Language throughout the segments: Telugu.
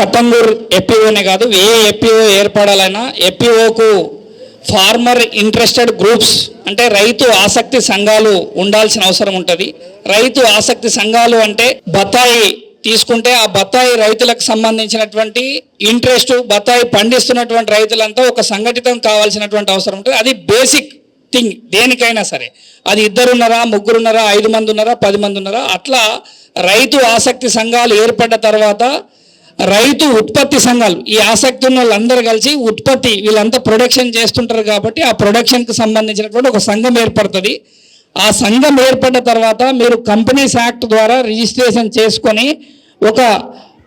కట్టంగూర్ ఎపిఓనే కాదు ఏ ఎపిఓ ఏర్పడాలైనా ఎపిఓకు ఫార్మర్ ఇంట్రెస్టెడ్ గ్రూప్స్ అంటే రైతు ఆసక్తి సంఘాలు ఉండాల్సిన అవసరం ఉంటుంది. రైతు ఆసక్తి సంఘాలు అంటే బత్తాయి తీసుకుంటే ఆ బత్తాయి రైతులకు సంబంధించినటువంటి ఇంట్రెస్ట్ బత్తాయి పండిస్తున్నటువంటి రైతులంతా ఒక సంఘటితం కావాల్సినటువంటి అవసరం ఉంటుంది. అది బేసిక్ థింగ్ దేనికైనా సరే. అది ఇద్దరున్నారా ముగ్గురున్నారా ఐదు మంది ఉన్నారా పది మంది ఉన్నారా అట్లా రైతు ఆసక్తి సంఘాలు ఏర్పడ్డ తర్వాత రైతు ఉత్పత్తి సంఘాలు ఈ ఆసక్తి ఉన్న వాళ్ళందరూ కలిసి ఉత్పత్తి వీళ్ళంతా ప్రొడక్షన్ చేస్తుంటారు కాబట్టి ఆ ప్రొడక్షన్కి సంబంధించినటువంటి ఒక సంఘం ఏర్పడుతుంది. ఆ సంఘం ఏర్పడ్డ తర్వాత మీరు కంపెనీస్ యాక్ట్ ద్వారా రిజిస్ట్రేషన్ చేసుకొని ఒక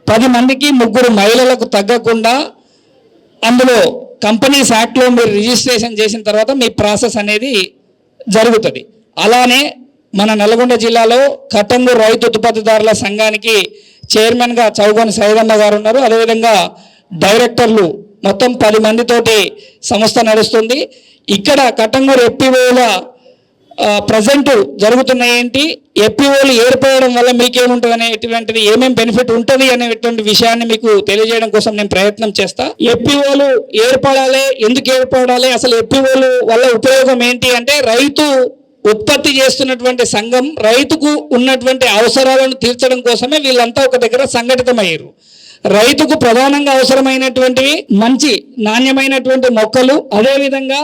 పది మందికి ముగ్గురు మహిళలకు తగ్గకుండా అందులో కంపెనీస్ యాక్ట్లో మీరు రిజిస్ట్రేషన్ చేసిన తర్వాత మీ ప్రాసెస్ అనేది జరుగుతుంది. అలానే మన నల్గొండ జిల్లాలో కట్టంగూరు రైతు ఉత్పత్తిదారుల సంఘానికి చైర్మన్గా చౌగోని సైదమ్మ గారు ఉన్నారు. అదేవిధంగా డైరెక్టర్లు మొత్తం పది మందితోటి సంస్థ నడుస్తుంది. ఇక్కడ కట్టంగూరు ఎప్పిఓల ప్రజెంట్ జరుగుతున్నాయి ఏంటి? ఎప్పిఓలు ఏర్పడడం వల్ల మీకేముంటుంది అనేటువంటిది ఏమేమి బెనిఫిట్ ఉంటుంది అనేటువంటి విషయాన్ని మీకు తెలియజేయడం కోసం నేను ప్రయత్నం చేస్తా. ఎప్పిఓలు ఏర్పడాలి ఎందుకు ఏర్పడాలి అసలు ఎప్పిఓలు వల్ల ఉపయోగం ఏంటి అంటే రైతు ఉత్పత్తి చేస్తున్నటువంటి సంఘం రైతుకు ఉన్నటువంటి అవసరాలను తీర్చడం కోసమే వీళ్ళంతా ఒక దగ్గర సంఘటితమయ్యారు. రైతుకు ప్రధానంగా అవసరమైనటువంటివి మంచి నాణ్యమైనటువంటి మొక్కలు అదేవిధంగా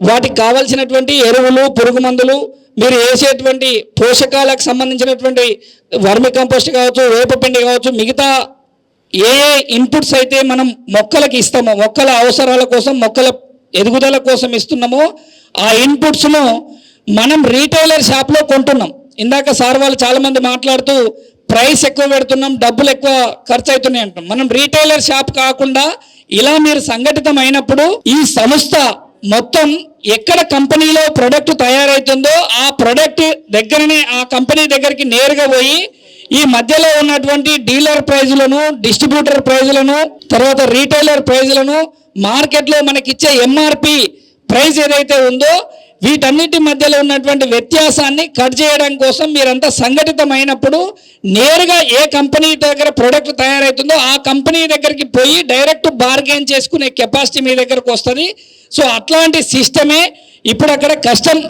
వాటికి కావాల్సినటువంటి ఎరువులు పురుగు మందులు మీరు వేసేటువంటి పోషకాలకు సంబంధించినటువంటి వర్మి కంపోస్ట్ కావచ్చు వేపపిండి కావచ్చు మిగతా ఏ ఏ ఇన్పుట్స్ అయితే మనం మొక్కలకి ఇస్తామో మొక్కల అవసరాల కోసం మొక్కల ఎదుగుదల కోసం ఇస్తున్నామో ఆ ఇన్పుట్స్ను మనం రీటైలర్ షాప్లో కొంటున్నాం. ఇందాక సార్ వాళ్ళు చాలామంది మాట్లాడుతూ ప్రైస్ ఎక్కువ పెడుతున్నాం డబ్బులు ఎక్కువ ఖర్చు అవుతున్నాయి అంటాం మనం రీటైలర్ షాప్ కాకుండా ఇలా మీరు సంఘటితం అయినప్పుడు ఈ సంస్థ మొత్తం ఎక్కడ కంపెనీలో ప్రొడక్ట్ తయారవుతుందో ఆ ప్రొడక్ట్ దగ్గరనే ఆ కంపెనీ దగ్గరికి నేరుగా పోయి ఈ మధ్యలో ఉన్నటువంటి డీలర్ ప్రైజులను డిస్ట్రిబ్యూటర్ ప్రైజులను తర్వాత రీటైలర్ ప్రైజులను మార్కెట్లో మనకిచ్చే ఎంఆర్పి ప్రైస్ ఏదైతే ఉందో వీటన్నిటి మధ్యలో ఉన్నటువంటి వ్యత్యాసాన్ని కట్ చేయడం కోసం మీరంతా సంఘటితమైనప్పుడు నేరుగా ఏ కంపెనీ దగ్గర ప్రోడక్ట్ తయారవుతుందో ఆ కంపెనీ దగ్గరికి పోయి డైరెక్ట్ బార్గెన్ చేసుకునే కెపాసిటీ మీ దగ్గరకు వస్తుంది. సో అట్లాంటి సిస్టమే ఇప్పుడు అక్కడ కస్టమ్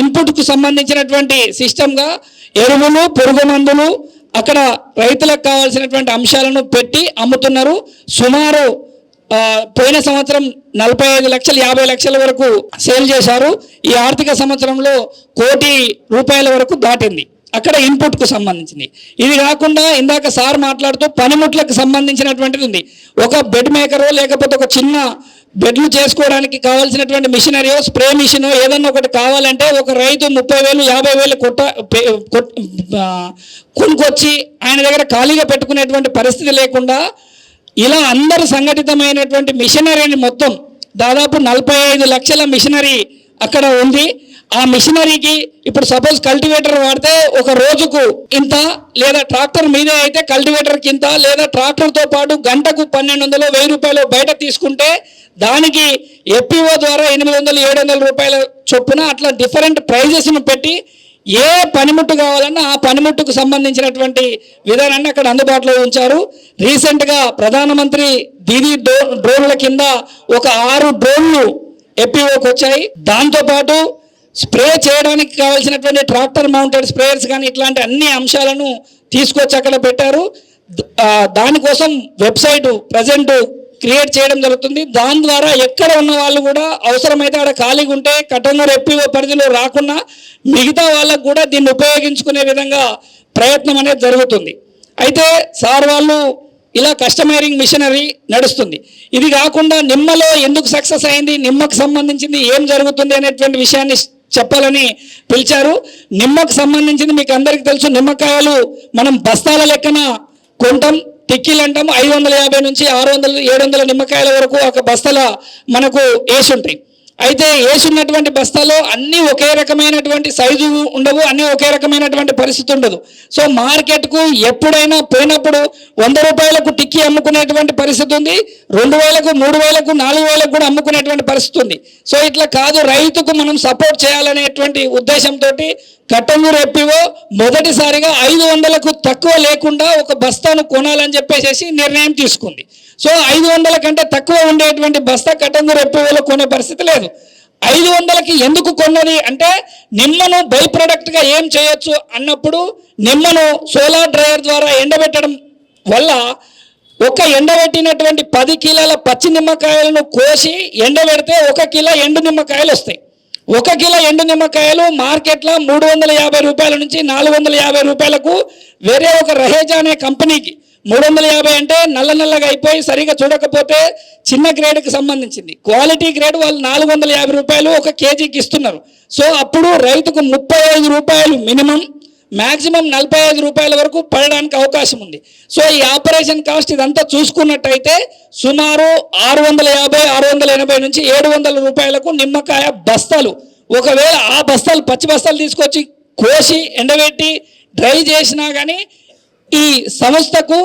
ఇన్పుట్కు సంబంధించినటువంటి సిస్టమ్గా ఎరువులు పురుగు మందులు అక్కడ రైతులకు కావాల్సినటువంటి అంశాలను పెట్టి అమ్ముతున్నారు. సుమారు పోయిన సంవత్సరం నలభై ఐదు లక్షలు యాభై లక్షల వరకు సేల్ చేశారు. ఈ ఆర్థిక సంవత్సరంలో కోటి రూపాయల వరకు దాటింది. అక్కడ ఇన్పుట్కు సంబంధించింది. ఇది కాకుండా ఇందాక సార్ మాట్లాడుతూ పనిముట్లకు సంబంధించినటువంటిది ఉంది. ఒక బెడ్ మేకరో లేకపోతే ఒక చిన్న బెడ్లు చేసుకోవడానికి కావాల్సినటువంటి మిషనరీయో స్ప్రే మిషనో ఏదన్నా ఒకటి కావాలంటే ఒక రైతు ముప్పై వేలు యాభై వేలు కొట్ట పె- కొనుక్కొచ్చి ఆయన దగ్గర ఖాళీగా పెట్టుకునేటువంటి పరిస్థితి లేకుండా ఇలా అందరు సంఘటితమైనటువంటి మిషనరీని మొత్తం దాదాపు నలభై ఐదు లక్షల మిషనరీ అక్కడ ఉంది. ఆ మిషనరీకి ఇప్పుడు సపోజ్ కల్టివేటర్ వాడితే ఒక రోజుకు ఇంత లేదా ట్రాక్టర్ మీదే అయితే కల్టివేటర్కి ఇంత లేదా ట్రాక్టర్తో పాటు గంటకు పన్నెండు వందలు వెయ్యి రూపాయలు బయట తీసుకుంటే దానికి ఎఫ్పిఓ ద్వారా ఎనిమిది వందలు ఏడు వందల రూపాయల చొప్పున అట్లా డిఫరెంట్ ప్రైజెస్ను పెట్టి ఏ పనిముట్టు కావాలన్నా ఆ పనిముట్టుకు సంబంధించినటువంటి విధానాన్ని అక్కడ అందుబాటులో ఉంచారు. రీసెంట్గా ప్రధానమంత్రి దీదీ డ్రో డ్రోన్ల కింద ఒక ఆరు డ్రోన్లు ఎపిఓకి వచ్చాయి. దాంతోపాటు స్ప్రే చేయడానికి కావాల్సినటువంటి ట్రాక్టర్ మౌంటెడ్ స్ప్రేయర్స్ కానీ ఇట్లాంటి అన్ని అంశాలను తీసుకొచ్చి అక్కడ పెట్టారు. దానికోసం వెబ్సైటు ప్రజెంటు క్రియేట్ చేయడం జరుగుతుంది. దాని ద్వారా ఎక్కడ ఉన్న వాళ్ళు కూడా అవసరమైతే ఆడ ఖాళీగా ఉంటే కఠినంగా ఎప్పిఓ పరిధిలో రాకుండా మిగతా వాళ్ళకు కూడా దీన్ని ఉపయోగించుకునే విధంగా ప్రయత్నం అనేది జరుగుతుంది. అయితే సార్ వాళ్ళు ఇలా కస్టమైరింగ్ మిషనరీ నడుస్తుంది. ఇది కాకుండా నిమ్మలో ఎందుకు సక్సెస్ అయింది నిమ్మకు సంబంధించింది ఏం జరుగుతుంది అనేటువంటి విషయాన్ని చెప్పాలని పిలిచారు. నిమ్మకు సంబంధించింది మీకు అందరికీ తెలుసు నిమ్మకాయలు మనం బస్తాల లెక్కన కొంటాం టిక్కీలు అంటాము. ఐదు వందల యాభై నుంచి ఆరు వందలు ఏడు వందల నిమ్మకాయల వరకు ఒక బస్తల మనకు వేసి ఉంటాయి. అయితే వేసున్నటువంటి బస్తాలో అన్నీ ఒకే రకమైనటువంటి సైజు ఉండవు అన్నీ ఒకే రకమైనటువంటి పరిస్థితి ఉండదు. సో మార్కెట్కు ఎప్పుడైనా పోయినప్పుడు వంద రూపాయలకు టిక్కీ అమ్ముకునేటువంటి పరిస్థితి ఉంది రెండు వేలకు మూడు వేలకు నాలుగు వేలకు కూడా అమ్ముకునేటువంటి పరిస్థితి ఉంది. సో ఇట్లా కాదు రైతుకు మనం సపోర్ట్ చేయాలనేటువంటి ఉద్దేశంతో కట్టంగూరు ఎప్పివో మొదటిసారిగా ఐదు వందలకు తక్కువ లేకుండా ఒక బస్తాను కొనాలని చెప్పేసి నిర్ణయం తీసుకుంది. సో ఐదు వందల కంటే తక్కువ ఉండేటువంటి బస్తా కట్టంగూరు ఎప్పివోలో కొనే పరిస్థితి లేదు. ఐదు వందలకి ఎందుకు కొన్నది అంటే నిమ్మను బై ప్రొడక్ట్గా ఏం చేయొచ్చు అన్నప్పుడు నిమ్మను సోలార్ డ్రైయర్ ద్వారా ఎండబెట్టడం వల్ల ఒక ఎండబెట్టినటువంటి పది కిలోల పచ్చి నిమ్మకాయలను కోసి ఎండబెడితే ఒక కిలో ఎండు నిమ్మకాయలు వస్తాయి. ఒక కిలో ఎండు నిమ్మకాయలు మార్కెట్లో మూడు వందల యాభై రూపాయల నుంచి నాలుగు వందల యాభై రూపాయలకు వేరే ఒక రహేజా అనే కంపెనీకి మూడు వందల యాభై అంటే నల్ల నల్లగా అయిపోయి సరిగా చూడకపోతే చిన్న గ్రేడ్కి సంబంధించింది. క్వాలిటీ గ్రేడ్ వాళ్ళు నాలుగు వందల యాభై రూపాయలు ఒక కేజీకి ఇస్తున్నారు. సో అప్పుడు రైతుకు ముప్పై ఐదు రూపాయలు మినిమం మ్యాక్సిమం నలభై ఐదు రూపాయల వరకు పడడానికి అవకాశం ఉంది. సో ఈ ఆపరేషన్ కాస్ట్ ఇదంతా చూసుకున్నట్టయితే సుమారు ఆరు వందల యాభై ఆరు వందల ఎనభై నుంచి ఏడు వందల రూపాయలకు నిమ్మకాయ బస్తాలు. ఒకవేళ ఆ బస్తాలు పచ్చి బస్తాలు తీసుకొచ్చి కోసి ఎండబెట్టి డ్రై చేసినా కానీ ఈ సంస్థకు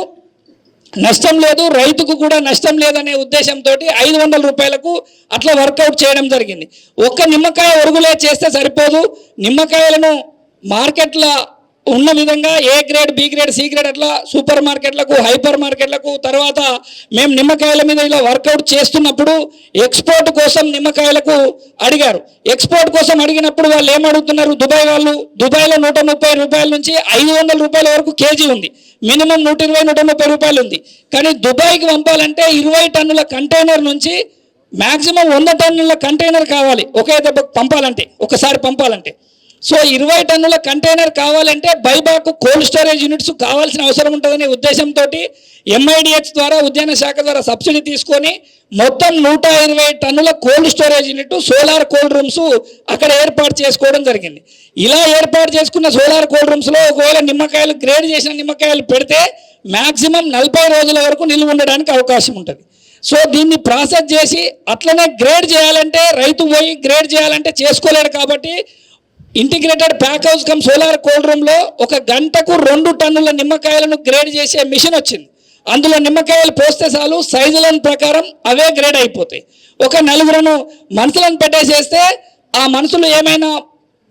నష్టం లేదు రైతుకు కూడా నష్టం లేదనే ఉద్దేశంతో ఐదు వందల రూపాయలకు అట్లా వర్కౌట్ చేయడం జరిగింది. ఒక్క నిమ్మకాయ ఒరుగులే చేస్తే సరిపోదు. నిమ్మకాయలను మార్కెట్లో ఉన్న విధంగా A grade B grade C grade అట్లా సూపర్ మార్కెట్లకు హైపర్ మార్కెట్లకు తర్వాత మేము నిమ్మకాయల మీద ఇలా వర్కౌట్ చేస్తున్నప్పుడు ఎక్స్పోర్ట్ కోసం నిమ్మకాయలకు అడిగారు. ఎక్స్పోర్ట్ కోసం అడిగినప్పుడు వాళ్ళు ఏం అడుగుతున్నారు దుబాయ్ వాళ్ళు దుబాయ్లో నూట ముప్పై రూపాయల నుంచి ఐదు వందల రూపాయల వరకు కేజీ ఉంది. మినిమం నూట ఇరవై నూట ముప్పై రూపాయలు ఉంది. కానీ దుబాయ్కి పంపాలంటే ఇరవై టన్నుల కంటైనర్ నుంచి మ్యాక్సిమం వంద టన్నుల కంటైనర్ కావాలి. ఒకే దెబ్బ పంపాలంటే ఒకసారి పంపాలంటే. సో ఇరవై టన్నుల కంటైనర్ కావాలంటే బైబాక్ కోల్డ్ స్టోరేజ్ యూనిట్స్ కావాల్సిన అవసరం ఉంటుందనే ఉద్దేశంతో ఎంఐడిహెచ్ ద్వారా ఉద్యాన శాఖ ద్వారా సబ్సిడీ తీసుకొని మొత్తం నూట ఇరవై టన్నుల cold storage unit solar cold rooms అక్కడ ఏర్పాటు చేసుకోవడం జరిగింది. ఇలా ఏర్పాటు చేసుకున్న సోలార్ కోల్డ్ రూమ్స్లో ఒకవేళ నిమ్మకాయలు గ్రేడ్ చేసిన నిమ్మకాయలు పెడితే మ్యాక్సిమం నలభై రోజుల వరకు నిల్వ ఉండడానికి అవకాశం ఉంటుంది. సో దీన్ని ప్రాసెస్ చేసి అట్లనే గ్రేడ్ చేయాలంటే రైతు పోయి గ్రేడ్ చేయాలంటే చేసుకోలేడు కాబట్టి integrated pack house cum solar cold రూమ్లో ఒక గంటకు రెండు టన్నుల నిమ్మకాయలను గ్రేడ్ చేసే మిషన్ వచ్చింది అందులో నిమ్మకాయలు పోస్తే చాలు సైజులను ప్రకారం అవే గ్రేడ్ అయిపోతాయి ఒక నలుగురును మనుషులను పెట్టేసేస్తే ఆ మనుషులు ఏమైనా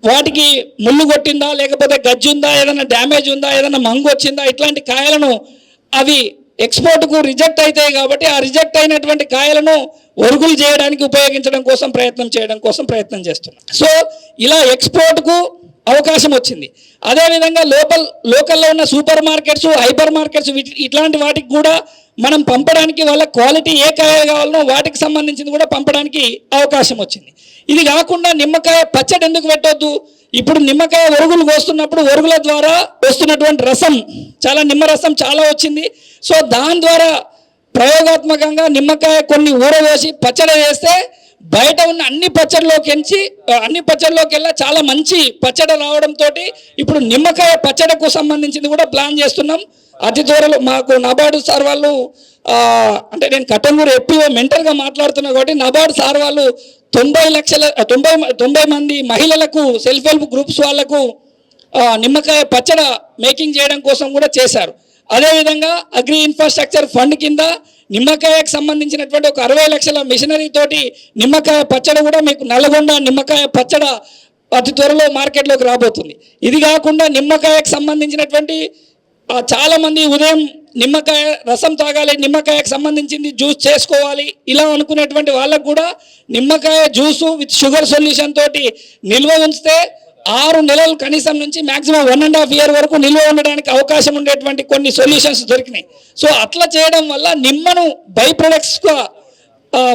వాటికి ముళ్ళు కొట్టిందా లేకపోతే గజ్జి ఉందా ఏదైనా డ్యామేజ్ ఉందా ఏదైనా మంగు వచ్చిందా ఇట్లాంటి కాయలను అవి ఎక్స్పోర్ట్కు రిజెక్ట్ అవుతాయి కాబట్టి ఆ రిజెక్ట్ అయినటువంటి కాయలను ఒరుగులు చేయడానికి ఉపయోగించడం కోసం ప్రయత్నం చేయడం కోసం ప్రయత్నం చేస్తున్నాం సో ఇలా ఎక్స్పోర్ట్కు అవకాశం వచ్చింది. అదేవిధంగా లోకల్ లోకల్లో ఉన్న సూపర్ మార్కెట్స్ హైపర్ మార్కెట్స్ ఇట్లాంటి వాటికి కూడా మనం పంపడానికి వాళ్ళ క్వాలిటీ ఏ కాయ కావాలనో వాటికి సంబంధించింది కూడా పంపడానికి అవకాశం వచ్చింది. ఇది కాకుండా నిమ్మకాయ పచ్చడి ఎందుకు పెట్టొద్దు? ఇప్పుడు నిమ్మకాయ ఒరుగులు కోస్తున్నప్పుడు ఒరుగుల ద్వారా వస్తున్నటువంటి రసం చాలా నిమ్మరసం చాలా వచ్చింది. సో దాని ద్వారా ప్రయోగాత్మకంగా నిమ్మకాయ కొన్ని ఊరవేసి పచ్చడి వేస్తే బయట ఉన్న అన్ని పచ్చడిలోకి ఎంచి అన్ని పచ్చడిలోకి వెళ్ళా చాలా మంచి పచ్చడి రావడంతో ఇప్పుడు నిమ్మకాయ పచ్చడికు సంబంధించింది కూడా ప్లాన్ చేస్తున్నాం. అతి త్వరలో మాకు నబార్డు సార్ వాళ్ళు అంటే నేను కట్టంగూరు ఎప్పిఓ మెంటల్గా మాట్లాడుతున్నా కాబట్టి నబార్డు సార్ వాళ్ళు తొంభై లక్షల తొంభై తొంభై మంది మహిళలకు సెల్ఫ్ హెల్ప్ గ్రూప్స్ వాళ్ళకు నిమ్మకాయ పచ్చడ మేకింగ్ చేయడం కోసం కూడా చేశారు. అదేవిధంగా అగ్రి ఇన్ఫ్రాస్ట్రక్చర్ ఫండ్ కింద నిమ్మకాయకు సంబంధించినటువంటి ఒక అరవై లక్షల మిషనరీ తోటి నిమ్మకాయ పచ్చడి కూడా మీకు నల్గొండ నిమ్మకాయ పచ్చడ అతి త్వరలో మార్కెట్లోకి రాబోతుంది. ఇది కాకుండా నిమ్మకాయకు సంబంధించినటువంటి చాలామంది ఉదయం నిమ్మకాయ రసం తాగాలి నిమ్మకాయకు సంబంధించింది జ్యూస్ చేసుకోవాలి ఇలా అనుకునేటువంటి వాళ్ళకు కూడా నిమ్మకాయ జ్యూసు విత్ షుగర్ సొల్యూషన్ తోటి నిల్వ ఉంచితే ఆరు నెలలు కనీసం నుంచి maximum one and half year వరకు నిల్వ ఉండడానికి అవకాశం ఉండేటువంటి కొన్ని సొల్యూషన్స్ దొరికినాయి. సో అట్లా చేయడం వల్ల నిమ్మను బై ప్రొడక్ట్స్గా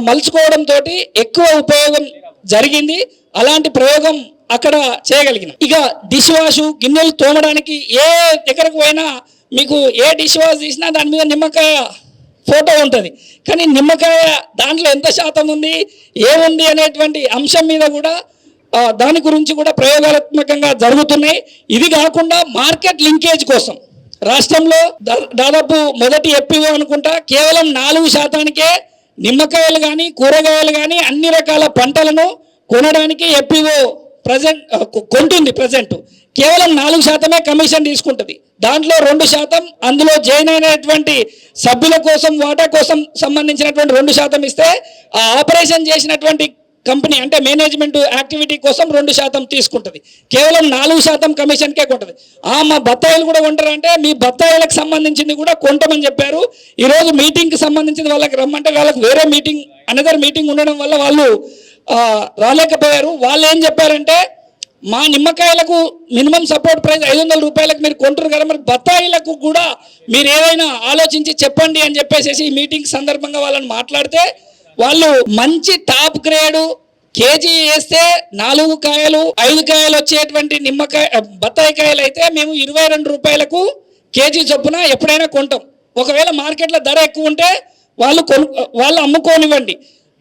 మలుచుకోవడంతో ఎక్కువ ఉపయోగం జరిగింది. అలాంటి ప్రయోగం అక్కడ చేయగలిగిన. ఇక డిష్ వాష్ గిన్నెలు తోమడానికి ఏ దగ్గరకు పోయినా మీకు ఏ డిష్ వాష్ తీసినా దాని మీద నిమ్మకాయ ఫోటో ఉంటుంది. కానీ నిమ్మకాయ దాంట్లో ఎంత శాతం ఉంది ఏముంది అనేటువంటి అంశం మీద కూడా దాని గురించి కూడా ప్రయోగాత్మకంగా జరుగుతున్నాయి. ఇది కాకుండా మార్కెట్ లింకేజ్ కోసం. రాష్ట్రంలో దా- దాదాపు మొదటి ఎప్పిఓ అనుకుంటా కేవలం నాలుగు శాతానికే నిమ్మకాయలు కానీ కూరగాయలు కానీ అన్ని రకాల పంటలను కొనడానికి ఎప్పిఓ ప్రజెంట్ కొంటుంది ప్రజెంట్. కేవలం నాలుగు శాతమే కమిషన్ తీసుకుంటుంది. దాంట్లో రెండు శాతం అందులో జాయిన్ అయినటువంటి సభ్యుల కోసం వాటా కోసం సంబంధించినటువంటి రెండు శాతం ఇస్తే ఆ ఆపరేషన్ చేసినటువంటి కంపెనీ అంటే మేనేజ్మెంట్ యాక్టివిటీ కోసం రెండు శాతం తీసుకుంటుంది. కేవలం నాలుగు శాతం కమిషన్కే కొంటుంది. ఆ మా బత్తాయిలు కూడా కొంటారంటే మీ బత్తాయిలకు సంబంధించింది కూడా కొంటమని చెప్పారు. ఈరోజు మీటింగ్కి సంబంధించిన వాళ్ళకి రమ్మంటే వాళ్ళకి వేరే మీటింగ్ అనదర్ మీటింగ్ ఉండడం వల్ల వాళ్ళు రాలేకపోయారు. వాళ్ళు ఏం చెప్పారంటే మా నిమ్మకాయలకు మినిమం సపోర్ట్ ప్రైస్ ఐదు వందల రూపాయలకు మీరు కొంటారు కదా మరి బత్తాయిలకు కూడా మీరు ఏదైనా ఆలోచించి చెప్పండి అని చెప్పేసి ఈ మీటింగ్ సందర్భంగా వాళ్ళని మాట్లాడితే వాళ్ళు మంచి టాప్ గ్రేడు కేజీ వేస్తే నాలుగు కాయలు ఐదు కాయలు వచ్చేటువంటి నిమ్మకాయ బత్తాయి కాయలు అయితే మేము ఇరవై రెండు రూపాయలకు కేజీ చొప్పున ఎప్పుడైనా కొంటాం. ఒకవేళ మార్కెట్లో ధర ఎక్కువ ఉంటే వాళ్ళు కొను వాళ్ళు అమ్ముకోనివ్వండి.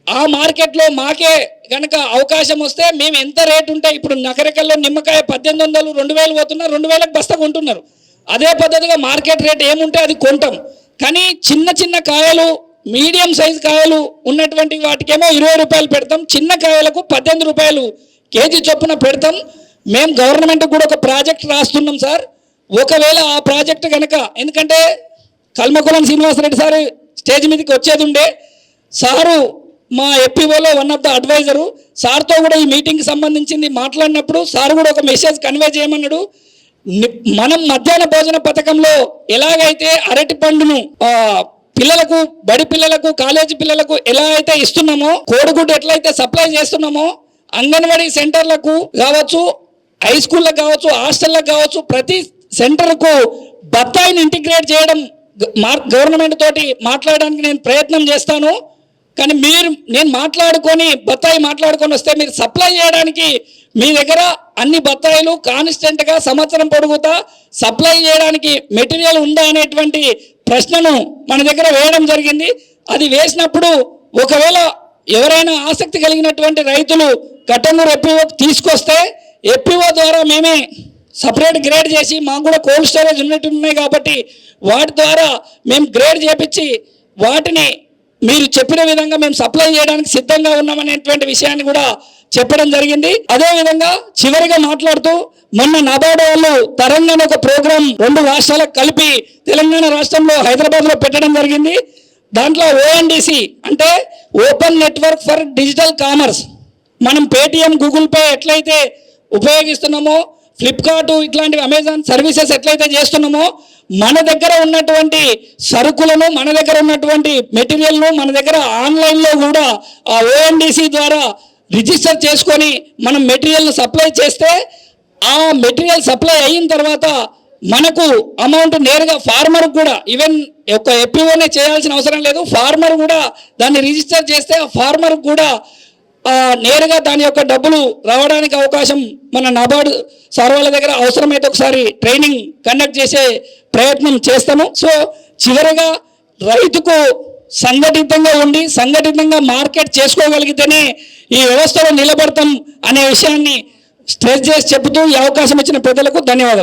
ఆ మార్కెట్లో మాకే కనుక అవకాశం వస్తే మేము ఎంత రేటు ఉంటే ఇప్పుడు నగరకల్లో నిమ్మకాయ పద్దెనిమిది వందలు రెండు వేలు పోతున్నా రెండు వేలకు బస్తా కొంటున్నారు. అదే పద్ధతిగా మార్కెట్ రేట్ ఏముంటే అది కొంటాం. కానీ చిన్న చిన్న కాయలు మీడియం సైజ్ కాయలు ఉన్నటువంటి వాటికేమో ఇరవై రూపాయలు పెడతాం. చిన్న కాయలకు పద్దెనిమిది రూపాయలు కేజీ చొప్పున పెడతాం. మేము గవర్నమెంట్ కూడా ఒక ప్రాజెక్ట్ రాస్తున్నాం సార్. ఒకవేళ ఆ ప్రాజెక్ట్ కనుక ఎందుకంటే కల్మకులం శ్రీనివాసరెడ్డి సార్ స్టేజ్ మీదకి వచ్చేది ఉండే. సారు మా ఎపిఓలో వన్ ఆఫ్ ద అడ్వైజరు. సార్తో కూడా ఈ మీటింగ్కి సంబంధించింది మాట్లాడినప్పుడు సార్ కూడా ఒక మెసేజ్ కన్వే చేయమన్నాడు. మనం మధ్యాహ్న భోజన పథకంలో ఎలాగైతే అరటి పండును పిల్లలకు బడి పిల్లలకు కాలేజీ పిల్లలకు ఎలా అయితే ఇస్తున్నామో కోడిగుడ్డు ఎట్లయితే సప్లై చేస్తున్నామో అంగన్వాడీ సెంటర్లకు కావచ్చు హై స్కూళ్ళకు కావచ్చు హాస్టల్లకు కావచ్చు ప్రతి సెంటర్కు బత్తాయిని ఇంటిగ్రేట్ చేయడం గవర్నమెంట్ తోటి మాట్లాడడానికి నేను ప్రయత్నం చేస్తాను. కానీ మీరు నేను మాట్లాడుకొని బత్తాయి మాట్లాడుకొని వస్తే మీరు సప్లై చేయడానికి మీ దగ్గర అన్ని బత్తాయిలు కాన్స్టెంట్గా సంవత్సరం పొడుగుతా సప్లై చేయడానికి మెటీరియల్ ఉందా అనేటువంటి ప్రశ్నను మన దగ్గర వేయడం జరిగింది. అది వేసినప్పుడు ఒకవేళ ఎవరైనా ఆసక్తి కలిగినటువంటి రైతులు కట్టంగూరు ఎప్పిఓ తీసుకొస్తే ఎప్పిఓ ద్వారా మేమే సపరేట్ గ్రేడ్ చేసి మాకు కూడా కోల్డ్ స్టోరేజ్ ఉన్నట్టు ఉన్నాయి కాబట్టి వాటి ద్వారా మేము గ్రేడ్ చేపించి వాటిని మీరు చెప్పిన విధంగా మేము సప్లై చేయడానికి సిద్ధంగా ఉన్నామనేటువంటి విషయాన్ని కూడా చెప్పడం జరిగింది. అదే విధంగా చివరిగా మాట్లాడుతూ మొన్న నబార్డు వాళ్ళు తరంగణ ఒక ప్రోగ్రాం రెండు రాష్ట్రాలకు కలిపి తెలంగాణ రాష్ట్రంలో హైదరాబాద్లో పెట్టడం జరిగింది. దాంట్లో ఓఎన్డిసి అంటే open network for digital commerce మనం పేటిఎం గూగుల్ పే ఎట్లయితే ఉపయోగిస్తున్నామో ఫ్లిప్కార్ట్ ఇట్లాంటివి అమెజాన్ సర్వీసెస్ ఎట్లయితే చేస్తున్నామో మన దగ్గర ఉన్నటువంటి సరుకులను మన దగ్గర ఉన్నటువంటి మెటీరియల్ను మన దగ్గర ఆన్లైన్లో కూడా ఆ ఓఎన్డీసీ ద్వారా రిజిస్టర్ చేసుకొని మనం మెటీరియల్ను సప్లై చేస్తే ఆ మెటీరియల్ సప్లై అయిన తర్వాత మనకు అమౌంట్ నేరుగా ఫార్మర్ కూడా ఈవెన్ ఒక ఎప్పిఓనే చేయాల్సిన అవసరం లేదు ఫార్మర్ కూడా దాన్ని రిజిస్టర్ చేస్తే ఆ ఫార్మర్ కూడా నేరుగా దాని యొక్క డబ్బులు రావడానికి అవకాశం మన నబార్డు సార్ వాళ్ళ దగ్గర అవసరమైతే ఒకసారి ట్రైనింగ్ కండక్ట్ చేసే ప్రయత్నం చేస్తాము. సో చివరిగా రైతుకు సంఘటితంగా ఉండి సంఘటితంగా మార్కెట్ చేసుకోగలిగితేనే ఈ వ్యవస్థలో నిలబడతాం అనే విషయాన్ని స్ట్రెస్ చేసి చెబుతూ ఈ అవకాశం ఇచ్చిన పెద్దలకు ధన్యవాదాలు.